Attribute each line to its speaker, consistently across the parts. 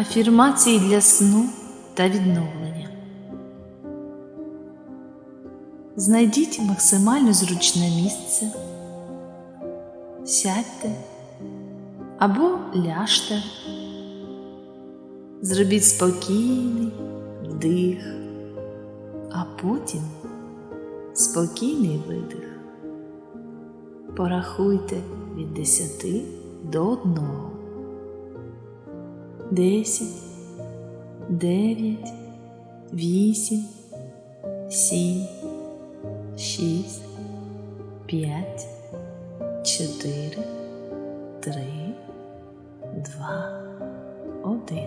Speaker 1: Афірмації для сну та відновлення. Знайдіть максимально зручне місце, сядьте або ляжте, зробіть спокійний вдих, а потім спокійний видих. Порахуйте від 10 до 1. 10, 9, 8, 7, 6, 5, 4, 3, 2, 1.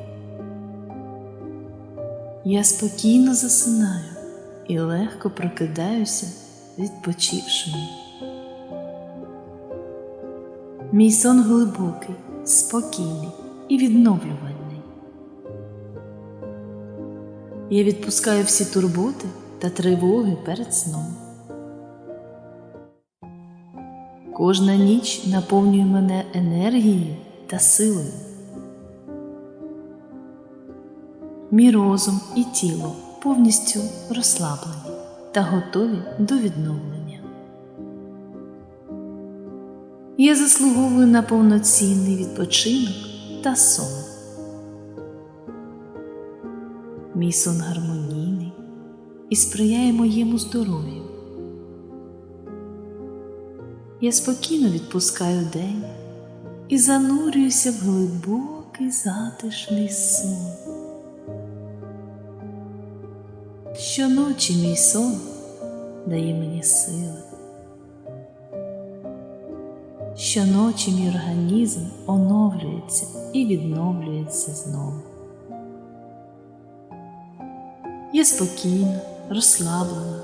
Speaker 1: Я спокійно засинаю і легко прокидаюся, відпочивши. Мій сон глибокий, спокійний і відновлювальний. Я відпускаю всі турботи та тривоги перед сном. Кожна ніч наповнює мене енергією та силою. Мій розум і тіло повністю розслаблені та готові до відновлення. Я заслуговую на повноцінний відпочинок та сон. Мій сон гармонійний і сприяє моєму здоров'ю. Я спокійно відпускаю день і занурююся в глибокий затишний сон. Щоночі мій сон дає мені сили. Щоночі мій організм оновлюється і відновлюється знову. Я спокійна, розслаблена.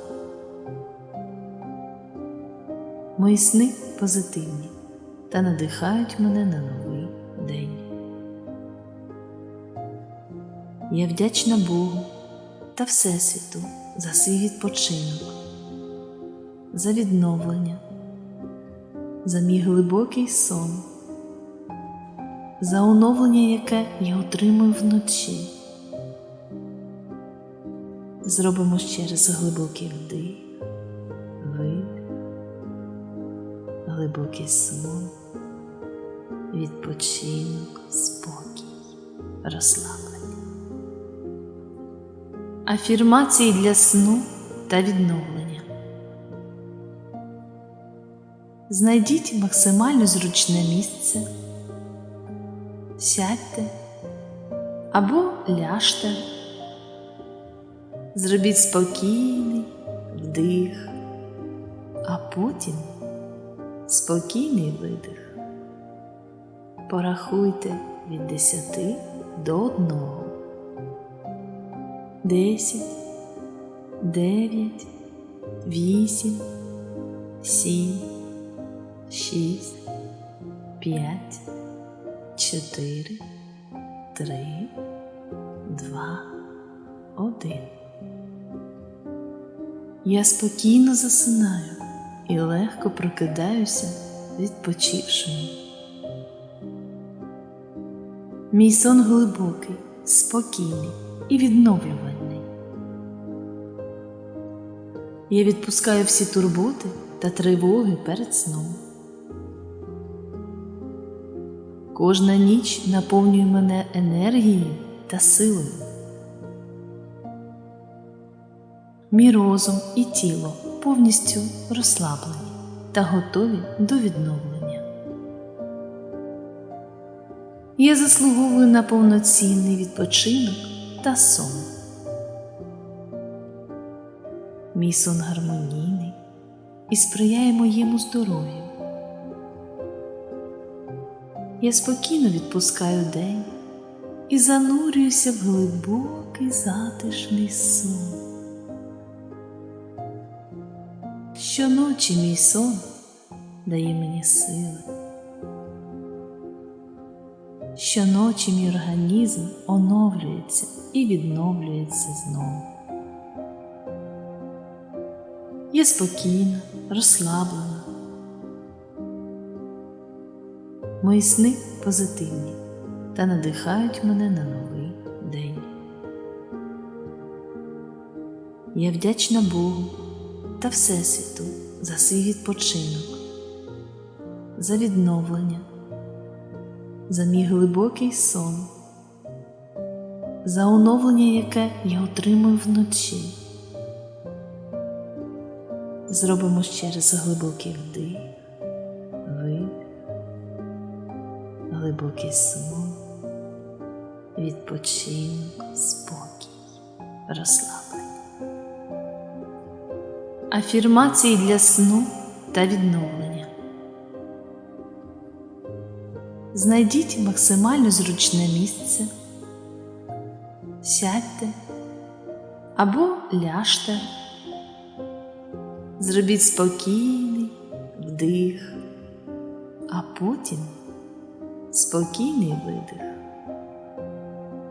Speaker 1: Мої сни позитивні та надихають мене на новий день. Я вдячна Богу та Всесвіту за свій відпочинок, за відновлення, за мій глибокий сон, за оновлення, яке я отримую вночі. Зробимо ще раз глибокий вдих, видих, глибокий сон, відпочинок, спокій, розслаблення. Афірмації для сну та відновлення. Знайдіть максимально зручне місце, сядьте або ляжте. Зробіть спокійний вдих, а потім спокійний видих. Порахуйте від 10 до 1. 10, 9, 8, 7, 6, 5, 4, 3, 2, 1. Я спокійно засинаю і легко прокидаюся, відпочивши. Мій сон глибокий, спокійний і відновлювальний. Я відпускаю всі турботи та тривоги перед сном. Кожна ніч наповнює мене енергією та силою. Мій розум і тіло повністю розслаблені та готові до відновлення. Я заслуговую на повноцінний відпочинок та сон. Мій сон гармонійний і сприяє моєму здоров'ю. Я спокійно відпускаю день і занурююся в глибокий затишний сон. Щоночі мій сон дає мені сили. Щоночі мій організм оновлюється і відновлюється знову. Я спокійна, розслаблена. Мої сни позитивні та надихають мене на новий день. Я вдячна Богу та Всесвіту за свій відпочинок, за відновлення, за мій глибокий сон, за оновлення, яке я отримую вночі. Зробимо ще раз глибокий вдих, глибокий сон, відпочинок, спокій, розслаблення. Афірмації для сну та відновлення. Знайдіть максимально зручне місце, сядьте або ляжте. Зробіть спокійний вдих, а потім спокійний видих.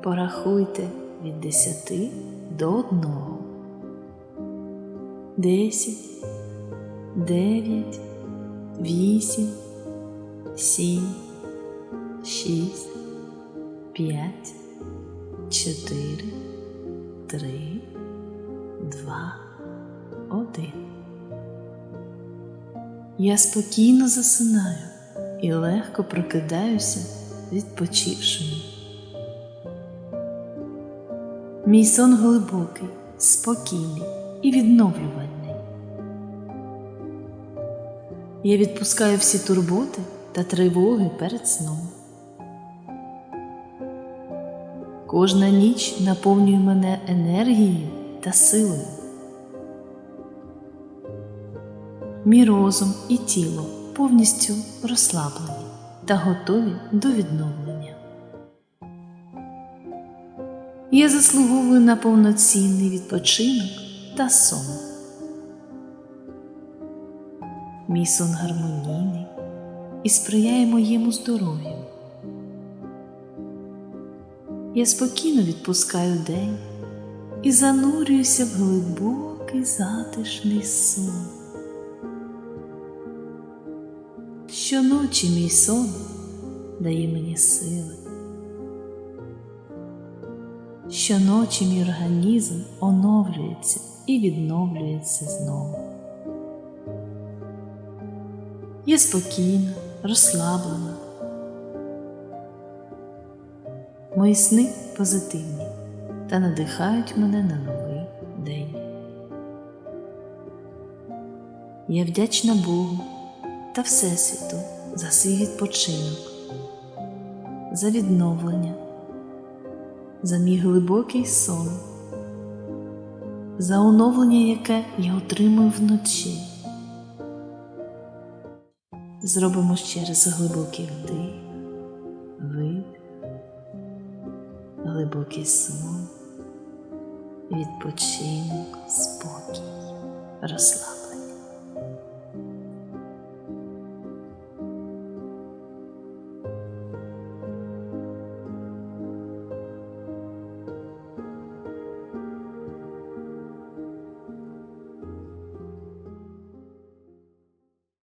Speaker 1: Порахуйте від 10 до 1. 10, 9, 8, 7, 6, 5, 4, 3, 2, 1. Я спокійно засинаю і легко прокидаюся відпочившим. Мій сон глибокий, спокійний і відновлювальний. Я відпускаю всі турботи та тривоги перед сном. Кожна ніч наповнює мене енергією та силою. Мій розум і тіло повністю розслаблені та готові до відновлення. Я заслуговую на повноцінний відпочинок та сон. Мій сон гармонійний і сприяє моєму здоров'ю. Я спокійно відпускаю день і занурююся в глибокий затишний сон. Щоночі мій сон дає мені сили. Щоночі мій організм оновлюється і відновлюється знову. Я спокійна, розслаблена. Мої сни позитивні та надихають мене на новий день. Я вдячна Богу та Всесвіту за свій відпочинок, за відновлення, за мій глибокий сон, за оновлення, яке я отримую вночі. Зробимо ще раз глибокий вдих, видих, глибокий сон, відпочинок, спокій, розслаблення.